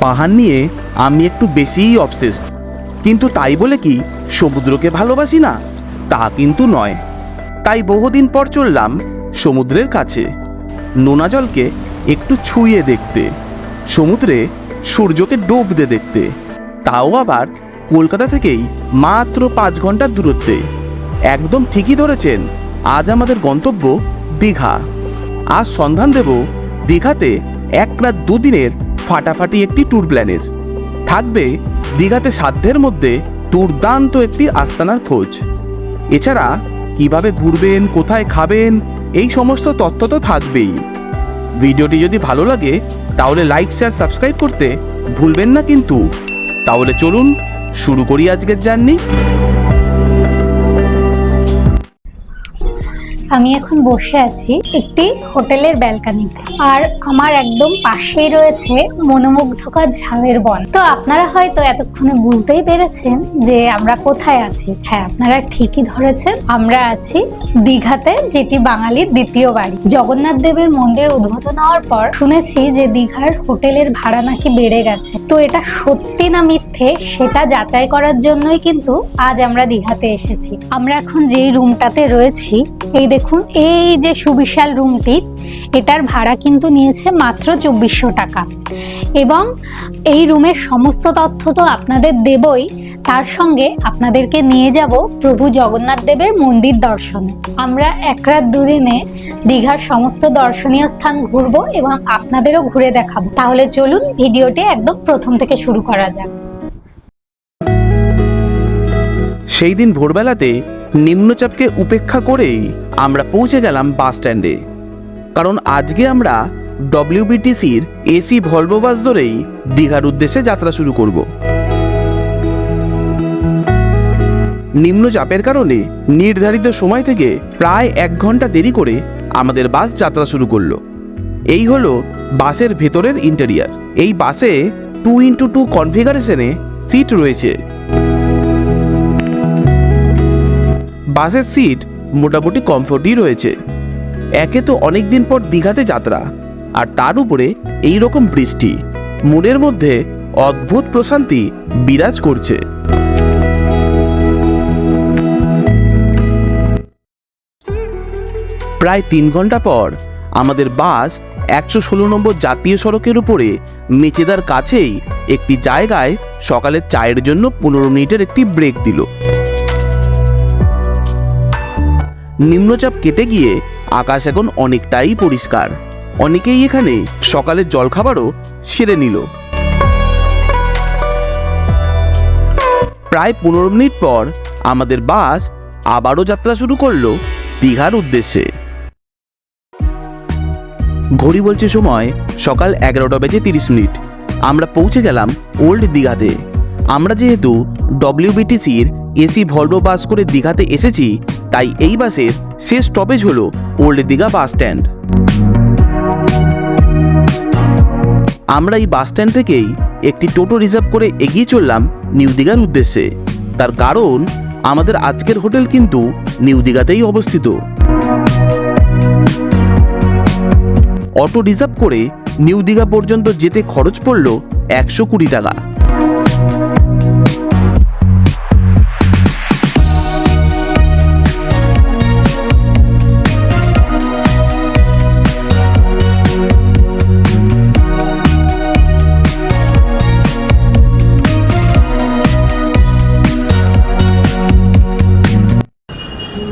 পাহাড় নিয়ে আমি একটু বেশিই অবসেসড কিন্তু তাই বলে কি, সমুদ্রকে ভালোবাসি না? তা কিন্তু নয়। তাই বহুদিন পর চললাম সমুদ্রের কাছে। নোনা জলকে একটু ছুঁয়ে দেখতে, সমুদ্রে সূর্যকে ডুবতে দেখতে। তাও আবার কলকাতা থেকেই মাত্র পাঁচ ঘণ্টার দূরত্বে। একদম ঠিকই ধরেছেন, আজ আমাদের গন্তব্য দীঘা। আজ সন্ধান দেব দীঘাতে এক রাত দুদিনের ফাটাফাটি একটি ট্যুর প্ল্যানের থাকবে দীঘাতে সাধ্যের মধ্যে দুর্দান্ত একটি আস্তানার খোঁজ। এছাড়া কীভাবে ঘুরবেন, কোথায় খাবেন, এই সমস্ত তথ্য তো থাকবেই। ভিডিওটি যদি ভালো লাগে, তাহলে লাইক শেয়ার সাবস্ক্রাইব করতে ভুলবেন না কিন্তু। তাহলে চলুন, শুরু করি আজকের জার্নি আমি এখন বসে আছি একটি হোটেলের ব্যালকানিতে। আর আমার একদম পাশেই রয়েছে মনোমুগ্ধকর ঝাউয়ের বন। তো আপনারা হয়তো এতক্ষণে বুঝতেই পেরেছেন যে আমরা কোথায় আছি। হ্যাঁ আপনারা ঠিকই ধরেছেন, আমরা আছি দীঘাতে, যেটি বাঙালির দ্বিতীয় বাড়ি। জগন্নাথ দেবের মন্দির উদ্বোধন হওয়ার পর শুনেছি যে দীঘার হোটেলের ভাড়া নাকি বেড়ে গেছে। তো এটা সত্যি না মিথ্যে, সেটা যাচাই করার জন্যই কিন্তু আজ আমরা দীঘাতে এসেছি। আমরা এখন যেই রুমটাতে রয়েছি, এই দেখুন, এই যে সুবিশাল রুমটি, এটার ভাড়া কিন্তু নিয়েছে মাত্র চব্বিশশো টাকা। এবং এই রুমের সমস্ত তথ্য তো আপনাদের দেবই, তার সঙ্গে আপনাদেরকে নিয়ে যাব প্রভু জগন্নাথ দেবের মন্দির দর্শনে। আমরা এক রাত দুদিনে দীঘার সমস্ত দর্শনীয় স্থান ঘুরবো এবং আপনাদেরও ঘুরে দেখাবো। তাহলে চলুন, ভিডিওটি একদম প্রথম থেকে শুরু করা যাক। সেই দিন ভোরবেলাতে নিম্নচাপকে উপেক্ষা করেই আমরা পৌঁছে গেলাম বাস স্ট্যান্ডে। কারণ আজকে আমরা ডব্লিউবিটিসির এসি ভলভো বাস ধরেই দীঘার উদ্দেশ্যে যাত্রা শুরু করব। নিম্নচাপের কারণে নির্ধারিত সময় থেকে প্রায় এক ঘণ্টা দেরি করে আমাদের বাস যাত্রা শুরু করল। এই হলো বাসের ভেতরের ইন্টেরিয়ার। এই বাসে টু ইন্টু টু কনফিগারেশনে সিট রয়েছে। বাসের সিট মোটামুটি কমফোর্টই রয়েছে। একে তো অনেক দিন পর দীঘাতে যাত্রা, আর তার উপরে এই রকম বৃষ্টি, মনের মধ্যে অদ্ভুত প্রশান্তি বিরাজ করছে। প্রায় তিন ঘণ্টা পর আমাদের বাস একশো ষোলো নম্বর জাতীয় সড়কের উপরে মেচেদার কাছেই একটি জায়গায় সকালের চায়ের জন্য পনেরো মিনিটের একটি ব্রেক দিল। নিম্নচাপ কেটে গিয়ে আকাশ এখন অনেকটাই পরিষ্কার। অনেকেই এখানে সকালের জলখাবারও সেরে নিল। প্রায় পনেরো মিনিট পর আমাদের বাস আবারও যাত্রা শুরু করল দীঘার উদ্দেশ্যে। ঘড়ি বলছে সময় সকাল এগারোটা বেজে তিরিশ মিনিট। আমরা পৌঁছে গেলাম ওল্ড দীঘাতে। আমরা যেহেতু ডব্লিউবিটিসির এসি ভলভো বাস করে দীঘাতে এসেছি তাই এই বাসের শেষ স্টপেজ হল ওল্ড দীঘা বাস স্ট্যান্ড আমরা এই বাস স্ট্যান্ড থেকেই একটি টোটো রিজার্ভ করে এগিয়ে চললাম নিউ দীঘার উদ্দেশ্যে। তার কারণ, আমাদের আজকের হোটেল কিন্তু নিউ দীঘাতেই অবস্থিত। অটো রিজার্ভ করে নিউ দীঘা পর্যন্ত যেতে খরচ পড়ল একশো কুড়ি টাকা।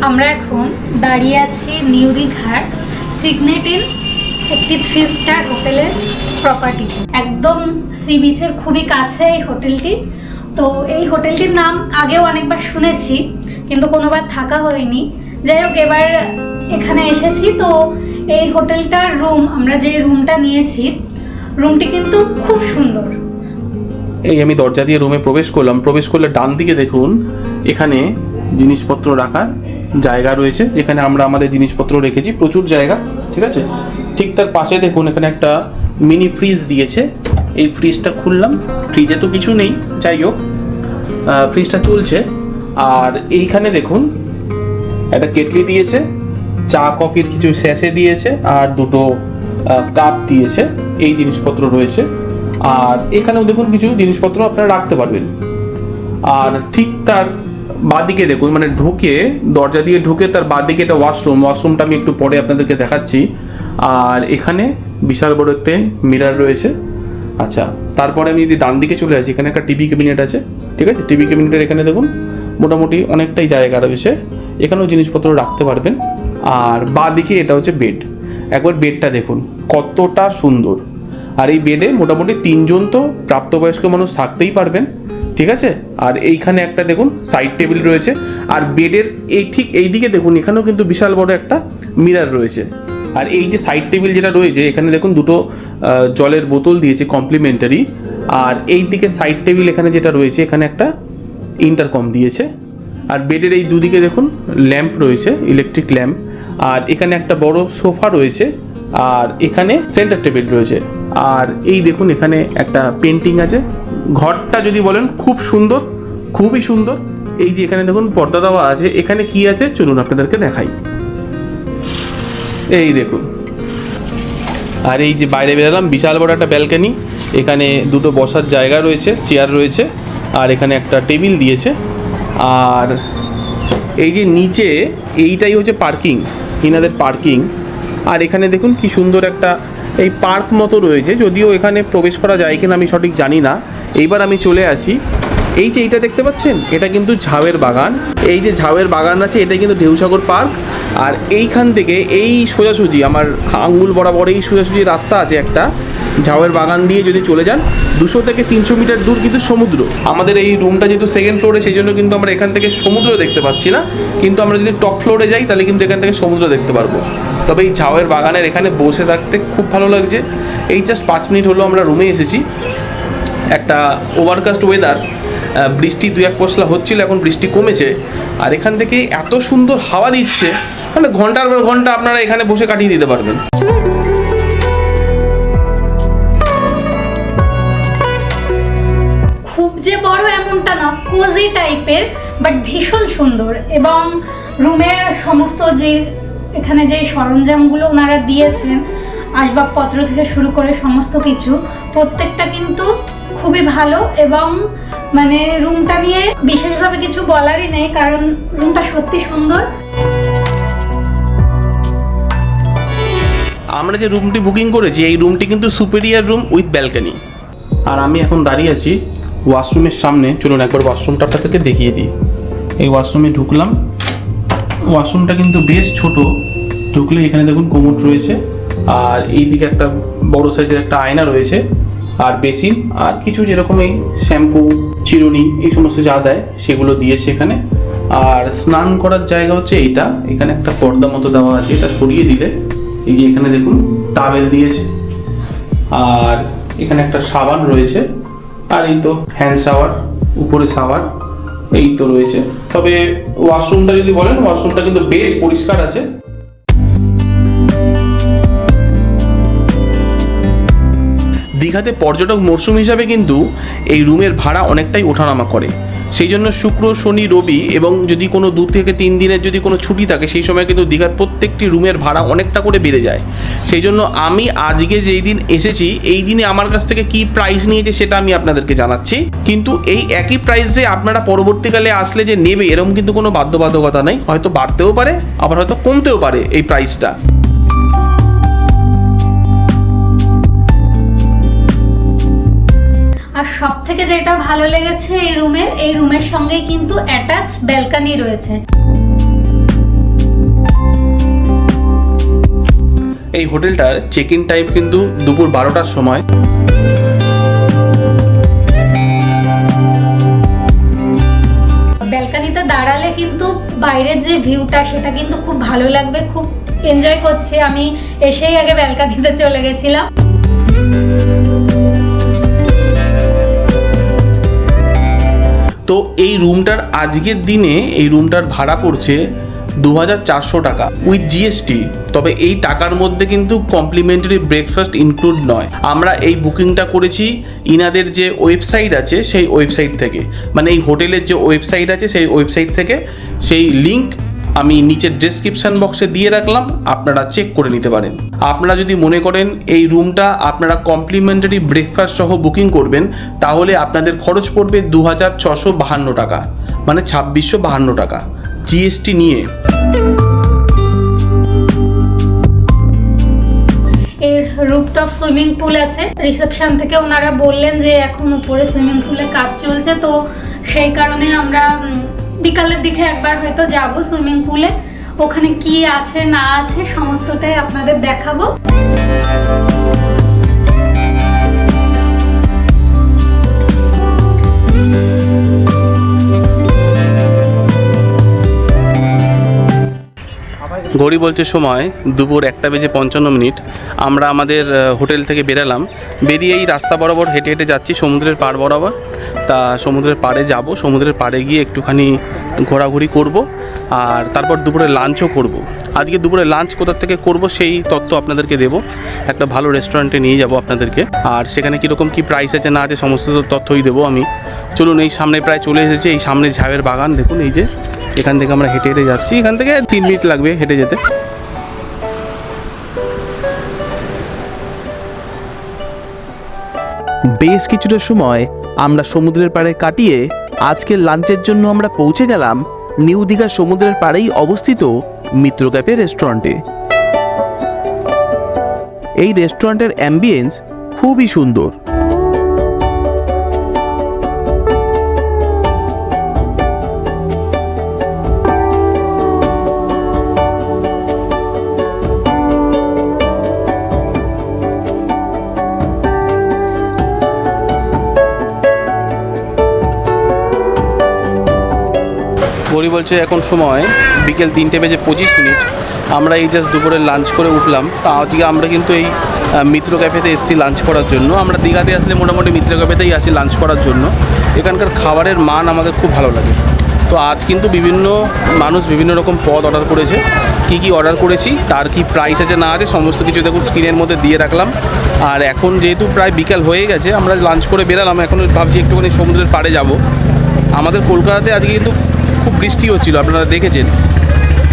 আমরা এখন দাঁড়িয়ে আছি নিউ দীঘার সিগনেট ইন একটি থ্রি স্টার হোটেলের প্রপার্টিতে একদম সি বিচের খুবই কাছে এই হোটেলটি। তো এই হোটেলটির নাম আগেও অনেকবার শুনেছি, কিন্তু কোনোবার থাকা হয়নি। যাই হোক, এবার এখানে এসেছি। তো এই হোটেলটার রুম আমরা যে রুমটা নিয়েছি রুমটি কিন্তু খুব সুন্দর। এই আমি দরজা দিয়ে রুমে প্রবেশ করলাম। প্রবেশ করলে ডান দিকে দেখুন, এখানে জিনিসপত্র রাখার জায়গা রয়েছে, যেখানে আমরা আমাদের জিনিসপত্র রেখেছি, প্রচুর জায়গা, ঠিক আছে? ঠিক তার পাশে দেখুন, এখানে একটা মিনি ফ্রিজ দিয়েছে। এই ফ্রিজটা খুললাম ফ্রিজে তো কিছু নেই, যাই হোক ফ্রিজটা চলছে আর এইখানে দেখুন, একটা কেটলি দিয়েছে, চা কফির কিছু স্যাশে দিয়েছে, আর দুটো কাপ দিয়েছে, এই জিনিসপত্র রয়েছে। আর এখানেও দেখুন, কিছু জিনিসপত্র আপনারা রাখতে পারবেন। আর ঠিক তার বাঁদিকে দেখুন মানে ঢুকে, দরজা দিয়ে ঢুকে তার বাঁদিকে একটা ওয়াশরুম ওয়াশরুমটা আমি একটু পরে আপনাদেরকে দেখাচ্ছি। আর এখানে বিশাল বড় একটা মিরার রয়েছে। আচ্ছা তারপরে আমি যদি ডান দিকে চলে আসি, এখানে একটা টিভি ক্যাবিনেট আছে, ঠিক আছে? টিভি ক্যাবিনেটের এখানে দেখুন, মোটামুটি অনেকটাই জায়গা রয়েছে। এখানেও জিনিসপত্র রাখতে পারবেন। আর বাঁ দিকে এটা হচ্ছে বেড একবার বেডটা দেখুন, কতটা সুন্দর। আর এই বেডে মোটামুটি তিনজন তো প্রাপ্তবয়স্ক মানুষ থাকতেই পারবেন। ঠিক আছে? আর এইখানে একটা দেখুন সাইড টেবিল রয়েছে। আর বেডের এই ঠিক এই দিকে দেখুন, এখানেও কিন্তু বিশাল বড় একটা মিরার রয়েছে। আর এই যে সাইড টেবিল যেটা রয়েছে, এখানে দেখুন দুটো জলের বোতল দিয়েছে কমপ্লিমেন্টারি আর এই দিকে সাইড টেবিল এখানে যেটা রয়েছে, এখানে একটা ইন্টারকম দিয়েছে। আর বেডের এই দুদিকে দেখুন ল্যাম্প রয়েছে ইলেকট্রিক ল্যাম্প আর এখানে একটা বড় সোফা রয়েছে, আর এখানে সেন্টার টেবিল রয়েছে। আর এই দেখুন, এখানে একটা পেন্টিং আছে। ঘরটা যদি বলেন, খুব সুন্দর, খুবই সুন্দর। এই যে এখানে দেখুন, পর্দা দেওয়া আছে। এখানে কি আছে? চলুন আপনাদেরকে দেখাই। এই দেখুন। আর এই যে বাইরে বেরালাম, বিশাল বড় একটা ব্যালকানি। এখানে দুটো বসার জায়গা রয়েছে, চেয়ার রয়েছে, আর এখানে একটা টেবিল দিয়েছে। আর এই যে নিচে, এইটাই হচ্ছে পার্কিং, ইনাদের পার্কিং। আর এখানে দেখুন, কি সুন্দর একটা, এই পার্ক মতো রয়েছে। যদিও এখানে প্রবেশ করা যায় কিনা আমি সঠিক জানি না। এইবার আমি চলে আসি। এই যে এইটা দেখতে পাচ্ছেন? এটা কিন্তু ঝাউয়ের বাগান। এই যে ঝাউয়ের বাগান আছে এটা কিন্তু ঢেউসাগর পার্ক। আর এইখান থেকে এই সোজাসুজি, আমার আঙ্গুল বরাবর এই সোজাসুজি রাস্তা আছে একটা। ঝাউয়ের বাগান দিয়ে যদি চলে যান, দুশো থেকে তিনশো মিটার দূর কিন্তু সমুদ্র। আমাদের এই রুমটা যেহেতু সেকেন্ড ফ্লোরে সেই জন্য কিন্তু আমরা এখান থেকে সমুদ্র দেখতে পাচ্ছি না। কিন্তু আমরা যদি টপ ফ্লোরে যাই, তাহলে কিন্তু এখান থেকে সমুদ্র দেখতে পারব। তবে এই ঝাউয়ের বাগানের এখানে বসে থাকতে খুব ভালো লাগছে। এই জাস্ট পাঁচ মিনিট হলো আমরা রুমে এসেছি। একটা ওভারকাস্ট ওয়েদার বৃষ্টি দু এক পশলা হচ্ছিল, এখন বৃষ্টি কমেছে। আর এখান থেকে এত সুন্দর হাওয়া দিচ্ছে মানে ঘণ্টার পর ঘণ্টা আপনারা এখানে বসে কাটিয়ে দিতে পারবেন। খুব যে বড় এমনটা না কোজি টাইপের বাট ভীষণ সুন্দর। এবং রুমের সমস্ত যে, এখানে যে সরঞ্জামগুলো ওনারা দিয়েছেন, আসবাবপত্র থেকে শুরু করে সমস্ত কিছু, প্রত্যেকটা কিন্তু খুবই ভালো এবং মানে রুমটা নিয়ে বিশেষভাবে কিছু বলারই নেই কারণ রুমটা সত্যি সুন্দর। আমরা যে রুমটি বুকিং করেছি এই রুমটি কিন্তু সুপেরিয়ার রুম উইথ ব্যালকানি। আর আমি এখন দাঁড়িয়ে আছি ওয়াশরুমের সামনে। চলুন একবার ওয়াশরুমটা আপনাদেরকে দেখিয়ে দিই। এই ওয়াশরুমে ঢুকলাম। ওয়াশরুমটা কিন্তু বেশ ছোট। ঢুকলে এখানে দেখুন কোমোট রয়েছে। আর এইদিকে একটা বড় সাইজের একটা আয়না রয়েছে। আর বেসিন আর কিছু যেরকম এই শ্যাম্পু, চিরুনি এই সমস্ত যা দেয় সেগুলো দিয়েছে এখানে। আর স্নান করার জায়গা হচ্ছে এইটা। এখানে একটা পর্দা মতো দেওয়া আছে, এটা সরিয়ে দিলে। এই যে এখানে দেখুন, টাবেল দিয়েছে। আর এখানে একটা সাবান রয়েছে। আর এই তো হ্যান্ড শাওয়ার, উপরে শাওয়ার, এই তো রয়েছে। তবে ওয়াশরুমটা যদি বলেন, ওয়াশরুমটা কিন্তু বেশ পরিষ্কার আছে। দীঘাতে পর্যটক মরশুম হিসাবে কিন্তু এই রুমের ভাড়া অনেকটাই ওঠানামা করে। সেই জন্য শুক্র, শনি, রবি এবং যদি কোনো দু থেকে তিন দিনের যদি কোনো ছুটি থাকে, সেই সময় কিন্তু দীঘার প্রত্যেকটি রুমের ভাড়া অনেকটা করে বেড়ে যায়। সেই জন্য আমি আজকে যেই দিন এসেছি, এই দিনে আমার কাছ থেকে কি প্রাইস নিয়েছে সেটা আমি আপনাদেরকে জানাচ্ছি। কিন্তু এই একই প্রাইস যে আপনারা পরবর্তীকালে আসলে যে নেবে এরকম কিন্তু কোনো বাধ্যবাধকতা নেই। হয়তো বাড়তেও পারে, আবার হয়তো কমতেও পারে এই প্রাইসটা আর সব থেকে যেটা ভালো লেগেছে এই রুমের এই রুমের সঙ্গে কিন্তু অ্যাটাচ ব্যালকানি রয়েছে। এই হোটেলটার চেক ইন টাইম কিন্তু দুপুর বারোটার সময়। ব্যালকানিতে দাঁড়ালে কিন্তু বাইরের যে ভিউটা সেটা কিন্তু খুব ভালো লাগবে খুব এনজয় করছে। আমি এসেই আগে ব্যালকানিতে চলে গেছিলাম। তো এই রুমটার আজকের দিনে এই রুমটার ভাড়া পড়ছে দু হাজার চারশো টাকা উইথ জিএসটি তবে এই টাকার মধ্যে কিন্তু কমপ্লিমেন্টারি ব্রেকফাস্ট ইনক্লুড নয়। আমরা এই বুকিংটা করেছি ইনাদের যে ওয়েবসাইট আছে সেই ওয়েবসাইট থেকে। মানে এই হোটেলের যে ওয়েবসাইট আছে সেই ওয়েবসাইট থেকে সেই লিংক আমি নিচের ডেসক্রিপশন বক্সে দিয়ে রাখলাম, আপনারা চেক করে নিতে পারেন। আপনারা যদি মনে করেন এই রুমটা আপনারা কমপ্লিমেন্টারি ব্রেকফাস্ট সহ বুকিং করবেন, তাহলে আপনাদের খরচ পড়বে দু হাজার ছশো বাহান্ন টাকা মানে ছাব্বিশশো বাহান্ন টাকা জিএসটি নিয়ে। এর রুপটপ সুইমিং পুল আছে। রিসেপশন থেকে ওনারা বললেন যে এখন উপরে সুইমিং পুলে কাজ চলছে, তো সেই কারণে আমরা বিকালের দিকে একবার হয়তো যাব সুইমিং পুলে। ওখানে কি আছে, না আছে, সমস্তটাই আপনাদের দেখাবো। ঘড়ি বলছে, সময় দুপুর একটা বেজে পঞ্চান্ন মিনিট। আমরা আমাদের হোটেল থেকে বেরালাম। বেরিয়ে এই রাস্তা বরাবর হেঁটে হেঁটে যাচ্ছি সমুদ্রের পাড় বরাবর। তা সমুদ্রের পাড়ে যাব। সমুদ্রের পাড়ে গিয়ে একটুখানি ঘোরাঘুরি করব আর তারপর দুপুরে লাঞ্চও করব। আজকে দুপুরে লাঞ্চ কোথা থেকে করব সেই তথ্য আপনাদেরকে দেবো। একটা ভালো রেস্টুরেন্টে নিয়ে যাব আপনাদেরকে। আর সেখানে কীরকম কী প্রাইস আছে না আছে সমস্ত তথ্যই দেবো আমি। চলুন এই সামনে প্রায় চলে এসেছি, এই সামনে ঝাউয়ের বাগান। দেখুন এই যে, এখান থেকে আমরা হেঁটে হেঁটে যাচ্ছি। এখান থেকে তিন মিনিট লাগবে হেঁটে যেতে। বেশ কিছুটা সময় আমরা সমুদ্রের পাড়ে কাটিয়ে আজকের লাঞ্চের জন্য আমরা পৌঁছে গেলাম নিউ দীঘা সমুদ্রের পাড়েই অবস্থিত মিত্র ক্যাফে রেস্টুরেন্টে। এই রেস্টুরেন্টের অ্যাম্বিয়েন্স খুবই সুন্দর। গড়ি বলছে, এখন সময়, বিকেল তিনটে বেজে পঁচিশ মিনিট। আমরা এই জাস্ট দুপুরে লাঞ্চ করে উঠলাম। তা আজকে আমরা কিন্তু এই মিত্র ক্যাফেতে এসেছি লাঞ্চ করার জন্য। আমরা দীঘাতে আসলে মোটামুটি মিত্র ক্যাফেতেই আসি লাঞ্চ করার জন্য। এখানকার খাবারের মান আমাদের খুব ভালো লাগে। তো আজ কিন্তু বিভিন্ন মানুষ বিভিন্ন রকম পদ অর্ডার করেছে। কি কি অর্ডার করেছি, তার কি প্রাইস আছে না আছে, সমস্ত কিছু দেখুন স্ক্রিনের মধ্যে দিয়ে রাখলাম। আর এখন যেহেতু প্রায় বিকাল হয়ে গেছে, আমরা লাঞ্চ করে বেরালাম। এখন ভাবছি একটুখানি সমুদ্রের পাড়ে যাব। আমাদের কলকাতাতে আজকে কিন্তু খুব বৃষ্টি হচ্ছিল, আপনারা দেখেছেন।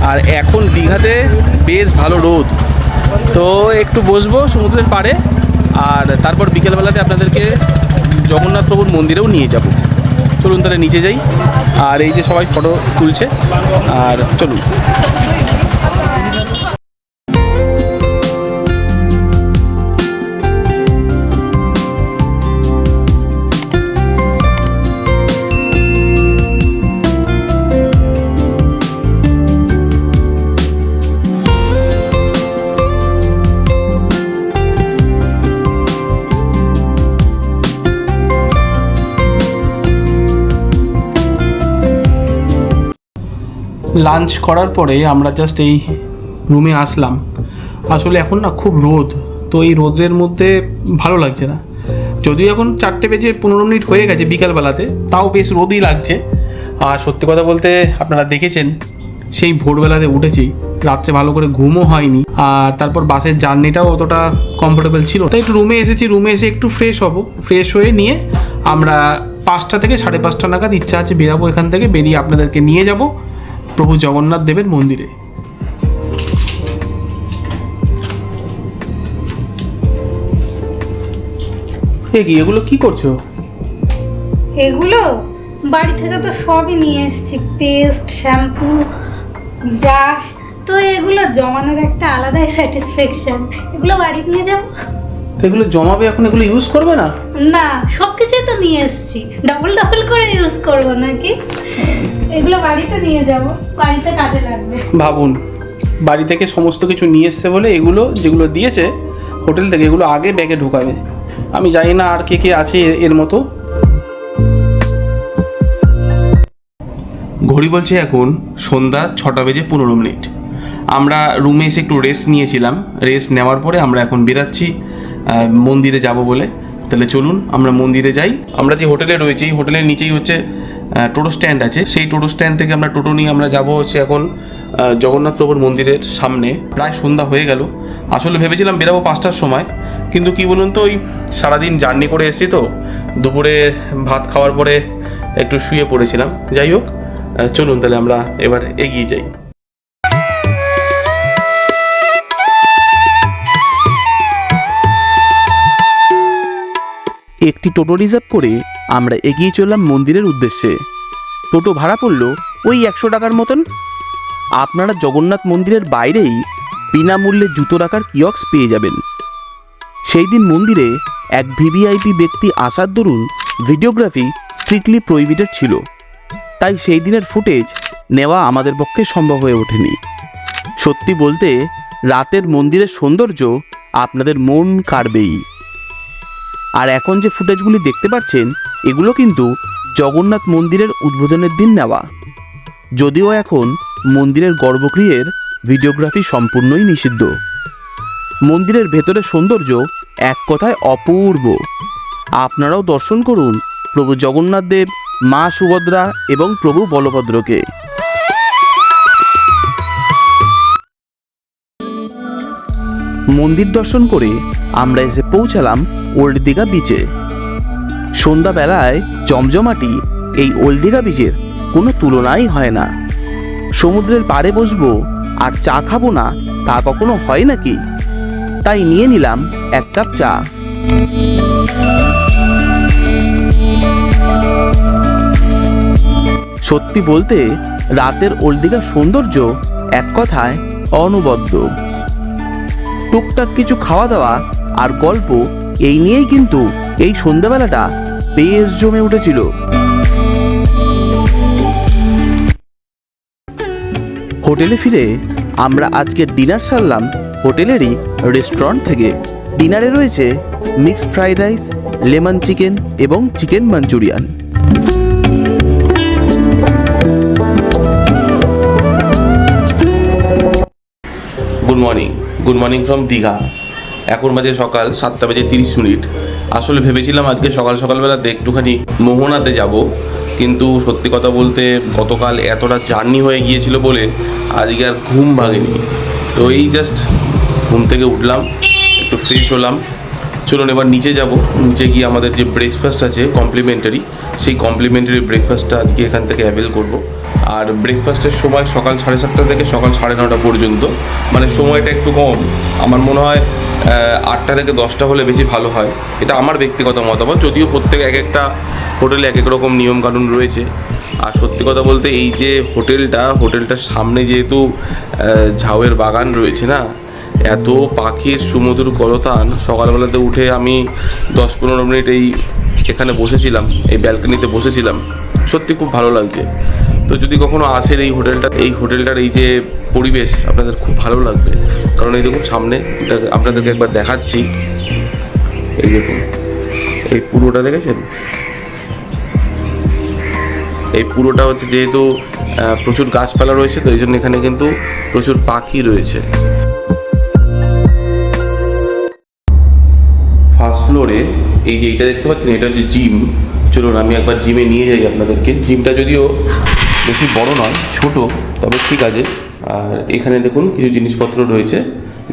আর এখন দীঘাতে বেশ ভালো রোদ। তো একটু বসবো সমুদ্রের পাড়ে, আর তারপর বিকেলবেলাতে আপনাদেরকে জগন্নাথ প্রভুর মন্দিরেও নিয়ে যাব। চলুন তাহলে নিচে যাই। আর এই যে সবাই ফটো তুলছে, আর চলুন। লাঞ্চ করার পরে আমরা জাস্ট এই রুমে আসলাম। আসলে এখন না খুব রোদ, তো এই রোদের মধ্যে ভালো লাগছে না। যদিও এখন চারটে বেজে পনেরো মিনিট হয়ে গেছে বিকালবেলাতে, তাও বেশ রোদই লাগছে। আর সত্যি কথা বলতে আপনারা দেখেছেন, সেই ভোরবেলাতে উঠেছি, রাত্রে ভালো করে ঘুমও হয়নি, আর তারপর বাসের জার্নিটাও অতটা কমফোর্টেবল ছিল তাই একটু রুমে এসেছি রুমে এসে একটু ফ্রেশ হব। ফ্রেশ হয়ে নিয়ে আমরা পাঁচটা থেকে সাড়ে পাঁচটা নাগাদ ইচ্ছা আছে বেরাবো এখান থেকে, বেরিয়ে আপনাদেরকে নিয়ে যাব। প্রভু জগন্নাথ দেবের মন্দিরে। এ কি এগুলো কি করছ? এগুলো বাড়ি থেকে তো সবই নিয়ে এসেছি। Paste shampoo brush. তো এগুলো জমানোর একটা আলাদাই স্যাটিসফ্যাকশন। এগুলো বাড়ি নিয়ে যাব? এগুলো জমাবে এখন এগুলো ইউজ করবে না? না সব কিছুই তো নিয়ে এসেছি। ডবল ডবল করে ইউজ করব নাকি? এগুলো বাড়িতে নিয়ে যাব বাড়িতে কাজে লাগবে। ভাবুন বাড়ি থেকে সমস্ত কিছু নিয়ে এসছে বলে এগুলো যেগুলো দিয়েছে হোটেল থেকে এগুলো আগে ব্যাগে ঢোকাবে। আমি জানি না আর কে কে আছে এর মতো। ঘড়ি বলছে এখন সন্ধ্যা ছটা বেজে পনেরো মিনিট। আমরা রুমে এসে একটু রেস্ট নিয়েছিলাম। রেস্ট নেওয়ার পরে আমরা এখন বেরাচ্ছি মন্দিরে যাব বলে। তাহলে চলুন আমরা মন্দিরে যাই। আমরা যে হোটেলে রয়েছি এই হোটেলের নিচেই হচ্ছে টোটো স্ট্যান্ড আছে। সেই টোটো স্ট্যান্ড থেকে আমরা টোটো নিয়ে আমরা যাব হচ্ছে এখন জগন্নাথ প্রভুর মন্দিরের সামনে। প্রায় সন্ধ্যা হয়ে গেল। আসলে ভেবেছিলাম বেরাবো পাঁচটার সময়। কিন্তু কি বলুন তো, ওই সারাদিন জার্নি করে এসেছি তো। দুপুরে ভাত খাওয়ার পরে একটু শুয়ে পড়েছিলাম। যাই হোক চলুন তাহলে আমরা এবার এগিয়ে যাই। একটি টোটো রিজার্ভ করে আমরা এগিয়ে চললাম মন্দিরের উদ্দেশ্যে। টোটো ভাড়া পড়ল ওই একশো টাকার মতন। আপনারা জগন্নাথ মন্দিরের বাইরেই বিনামূল্যে জুতো রাখার কিয়ক্স পেয়ে যাবেন। সেই দিন মন্দিরে এক ভিভিআইপি ব্যক্তি আসার দরুন ভিডিওগ্রাফি স্ট্রিক্টলি প্রহিবিটেড ছিল। তাই সেই দিনের ফুটেজ নেওয়া আমাদের পক্ষে সম্ভব হয়ে ওঠেনি। সত্যি বলতে, রাতের মন্দিরের সৌন্দর্য আপনাদের মন কাড়বেই। আর এখন যে ফুটেজগুলি দেখতে পাচ্ছেন, এগুলো কিন্তু জগন্নাথ মন্দিরের উদ্বোধনের দিন নেওয়া। যদিও এখন মন্দিরের গর্ভগৃহের ভিডিওগ্রাফি সম্পূর্ণই নিষিদ্ধ। মন্দিরের ভেতরের সৌন্দর্য এক কথায় অপূর্ব। আপনারাও দর্শন করুন প্রভু জগন্নাথ দেব, মা সুভদ্রা এবং প্রভু বলভদ্রকে। মন্দির দর্শন করে আমরা এসে পৌঁছালাম ওল্ড দীঘা বিচে সন্ধ্যাবেলায় জমজমাটি এই ওল্ড দীঘা বিচের কোনো তুলনাই হয় না। সমুদ্রের পাড়ে বসবো আর চা খাব না, তা কখনো হয় নাকি? তাই নিয়ে নিলাম এক কাপ চা। সত্যি বলতে, রাতের ওল্ড দীঘার সৌন্দর্য এক কথায় অনবদ্য। টুকটাক কিছু খাওয়া দাওয়া আর গল্প এই নিয়েই কিন্তু এই সন্ধ্যাবেলাটা বেশ জমে উঠেছিল। হোটেলে ফিরে আমরা আজকে ডিনার সারলাম হোটেলেরই রেস্টুরেন্ট থেকে। ডিনারে রয়েছে mixed fried rice, lemon chicken এবং chicken Manchurian. Good morning good morning from Digha এখন বাজে সকাল সাতটা বাজে তিরিশ মিনিট। আসলে ভেবেছিলাম আজকে সকাল সকালবেলাতে একটুখানি মোহনাতে যাব, কিন্তু সত্যি কথা বলতে গতকাল এতটা জার্নি হয়ে গিয়েছিল বলে আজকে আর ঘুম ভাঙেনি। তো এই জাস্ট ঘুম থেকে উঠলাম, একটু ফ্রেশ হলাম। চলুন এবার নিচে যাব, নিচে গিয়ে আমাদের যে ব্রেকফাস্ট আছে কমপ্লিমেন্টারি সেই কমপ্লিমেন্টারি ব্রেকফাস্টটা আজকে এখান থেকে অ্যাভেল করব। আর ব্রেকফাস্টের সময় সকাল সাড়ে সাতটা থেকে সকাল সাড়ে নটা পর্যন্ত মানে সময়টা একটু কম। আমার মনে হয় আটটা থেকে দশটা হলে বেশি ভালো হয়। এটা আমার ব্যক্তিগত মতামত। যদিও প্রত্যেক এক একটা হোটেলে এক এক রকম নিয়মকানুন রয়েছে। আর সত্যি কথা বলতে এই যে হোটেলটা, হোটেলটার সামনে যেহেতু ঝাউয়ের বাগান রয়েছে না, এত পাখির সুমধুর কলতান সকালবেলাতে উঠে আমি দশ পনেরো মিনিট এই এখানে বসেছিলাম, এই ব্যালকনিতে বসেছিলাম, সত্যি খুব ভালো লাগছে। তো যদি কখনো আসেন এই হোটেলটা, এই হোটেলটার এই যে পরিবেশ আপনাদের খুব ভালো লাগবে। কারণ এই দেখুন সামনে আপনাদেরকে একবার দেখাচ্ছি। এই দেখুন, এই পুরোটা দেখেছেন? এই পুরোটা হচ্ছে যেহেতু প্রচুর গাছপালা রয়েছে, তো এই জন্য এখানে কিন্তু প্রচুর পাখি রয়েছে। ফার্স্ট ফ্লোরে এই যে এটা দেখতে পাচ্ছেন, এটা হচ্ছে জিম চলুন, আমি একবার জিমে নিয়ে যাই আপনাদেরকে। জিমটা যদিও বেশি বড় নয়, ছোট, তবে ঠিক আছে। আর এখানে দেখুন কিছু জিনিসপত্র রয়েছে,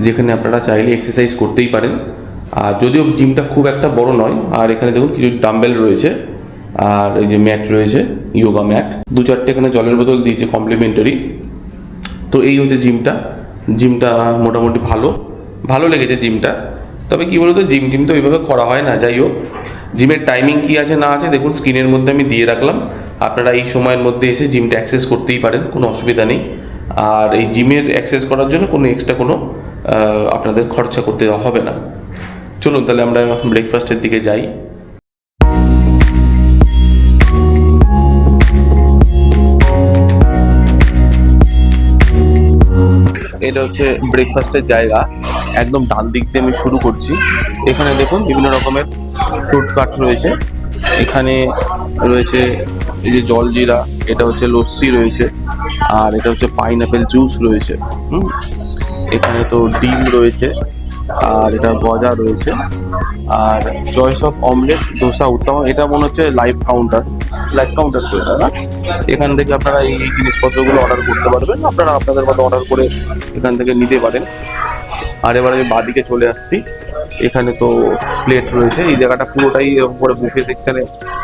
যেখানে আপনারা চাইলে এক্সারসাইজ করতেই পারেন। আর যদিও জিমটা খুব একটা বড় নয়, আর এখানে দেখুন কিছু ডাম্বেল রয়েছে, আর এই যে ম্যাট রয়েছে ইয়োগা ম্যাট দু চারটে এখানে জলের বোতল দিয়েছে কমপ্লিমেন্টারি তো এই হচ্ছে জিমটা জিমটা মোটামুটি ভালো ভালো লেগেছে জিমটা তবে কি বলতো জিম টিম তো ওইভাবে করা হয় না, যাই হোক। জিমের টাইমিং কি আছে, না আছে, দেখুন স্ক্রিনের মধ্যে আমি দিয়ে রাখলাম। আপনারা এই সময়ের মধ্যে এসে জিমটা অ্যাক্সেস করতেই পারেন, কোনো অসুবিধা নেই। আর এই জিমের অ্যাক্সেস করার জন্য কোনো এক্সট্রা কোনো আপনাদের খরচা করতে হবে না। চলুন, তাহলে আমরা ব্রেকফাস্টের দিকে যাই। এটা হচ্ছে ব্রেকফাস্টের জায়গা। একদম ডান দিক দিয়ে আমি শুরু করছি। এখানে দেখুন, বিভিন্ন রকমের ফ্রুট কাট রয়েছে। এখানে রয়েছে এই যে জলজিরা, এটা হচ্ছে লস্যি রয়েছে, আর এটা হচ্ছে পাইনাপেল জুস রয়েছে, হুম। এখানে তো ডিম রয়েছে, আর এটা গজা রয়েছে, আর choice of omelette dosa uttapam, এটা মনে হচ্ছে লাইভ কাউন্টার লাইভ কাউন্টার তো এটা না? এখান থেকে আপনারা এই জিনিসপত্রগুলো অর্ডার করতে পারবেন, আপনারা আপনাদের মতো অর্ডার করে এখান থেকে নিতে পারেন। আর এবার আমি বাদিকে চলে আসছি। এখানে তো প্লেট রয়েছে। এই জায়গাটা পুরোটাই এরকম করে বুফে সেকশনে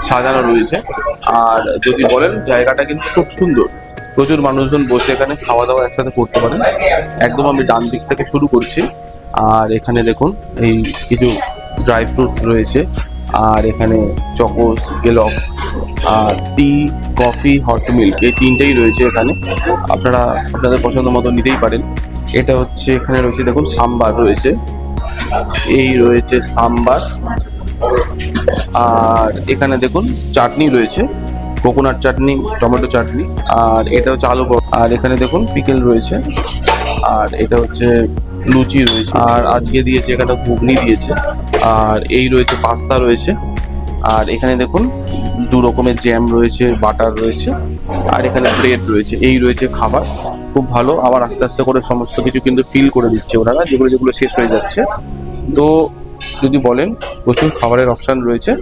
সাজানো রয়েছে। আর যদি বলেন, জায়গাটা কিন্তু খুব সুন্দর। প্রচুর মানুষজন বসে এখানে খাওয়া দাওয়া একসাথে করতে পারেন। একদম আমি ডান দিক থেকে শুরু করছি। আর এখানে দেখুন, এই কিছু ড্রাই ফ্রুটস রয়েছে। আর এখানে চকোস গেলক আর টি কফি হট মিল্ক এই তিনটেই রয়েছে এখানে। আপনারা আপনাদের পছন্দ মতো নিতেই পারেন। এটা হচ্ছে, এখানে রয়েছে দেখুন, সাম্বার রয়েছে। এই রয়েছে সাম্বার। আর এখানে দেখুন চাটনি রয়েছে, কোকোনাট চাটনি, টমেটো চাটনি, আর এটা হচ্ছে আলু আর এখানে দেখুন পিকেল রয়েছে, আর এটা হচ্ছে লুচি রয়েছে। আর আজকে দিয়েছে এখানে ঘুগনি দিয়েছে, আর এই রয়েছে পাস্তা রয়েছে, আর এখানে দেখুন দু রকমের জ্যাম রয়েছে বাটার রয়েছে, আর এখানে ব্রেড রয়েছে, এই রয়েছে খাবার। খুব ভালো। আবার আস্তে আস্তে করে সমস্ত কিছু কিন্তু ফিল করে দিচ্ছে ওনারা, যেগুলো যেগুলো শেষ হয়ে যাচ্ছে। তো যদি বলেন, প্রচুর খাবারের অপশান রয়েছে।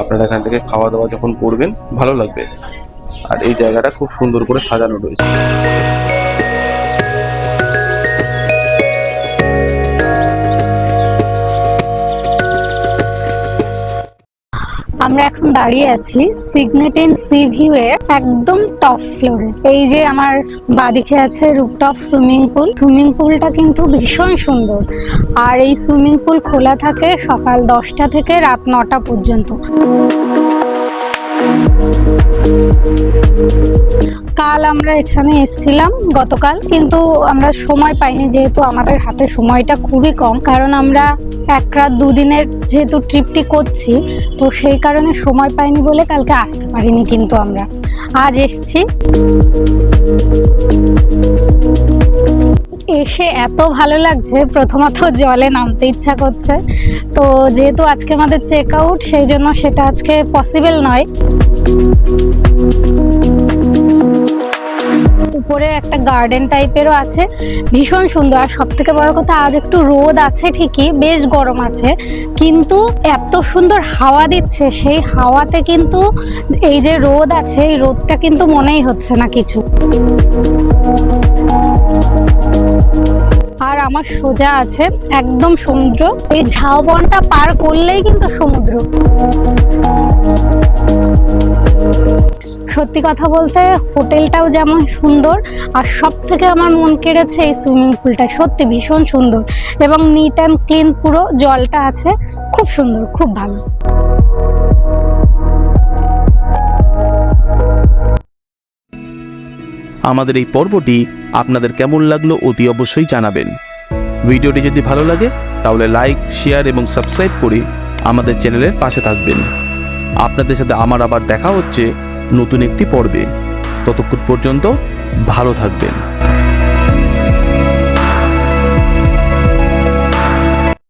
আপনারা এখান থেকে খাওয়া দাওয়া যখন করবেন, ভালো লাগবে। আর এই জায়গাটা খুব সুন্দর করে সাজানো রয়েছে। আমরা এখন দাঁড়িয়ে আছি সিগনেটেন সি ভিউ এর একদম টপ ফ্লোরে এই যে আমার বাদিকে আছে রুপটপ সুইমিং পুল সুইমিং পুলটা কিন্তু ভীষণ সুন্দর। আর এই সুইমিং পুল খোলা থাকে সকাল দশটা থেকে রাত নটা পর্যন্ত। কাল আমরা এখানে এসেছিলাম গতকাল, কিন্তু আমরা সময় পাইনি যেহেতু আমাদের হাতে সময়টা খুবই কম। কারণ আমরা এক রাত দুদিনের যেহেতু ট্রিপটি করছি, তো সেই কারণে সময় পাইনি বলে কালকে আসতে পারিনি কিন্তু আমরা। আজ এসছি। এসে এত ভালো লাগছে, প্রথমত জলে নামতে ইচ্ছা করছে। তো যেহেতু আজকে আমাদের চেক আউট সেই জন্য সেটা আজকে পসিবল নয়। উপরে একটা গার্ডেন টাইপেরও আছে। ভীষণ সুন্দর। আর সব থেকে বড় কথা, আজ একটু রোদ আছে ঠিকই, বেশ গরম আছে। কিন্তু এত সুন্দর হাওয়া দিচ্ছে, সেই হাওয়াতে কিন্তু এই যে রোদ আছে, এই রোদটা কিন্তু মনেই হচ্ছে না কিছু। আর আমার সোজা আছে, একদম সমুদ্র। এই ঝাউবনটা পার করলেই কিন্তু সমুদ্র। সত্যি কথা বলতে হোটেলটাও যেমন সুন্দর, আর সব থেকে আমার মন কেড়েছে এই সুইমিং পুলটা। সত্যি ভীষণ সুন্দর এবং নিট অ্যান্ড ক্লিন পুরো জলটা আছে, খুব সুন্দর, খুব ভালো। আমাদের এই পর্বটি আপনাদের কেমন লাগল অতি অবশ্যই জানাবেন। ভিডিওটি যদি ভালো লাগে, তাহলে লাইক, শেয়ার এবং সাবস্ক্রাইব করে আমাদের চ্যানেলের পাশে থাকবেন। আপনাদের সাথে আমার আবার দেখা হচ্ছে নতুন একটি পর্বে। ততক্ষণ পর্যন্ত ভালো থাকবেন।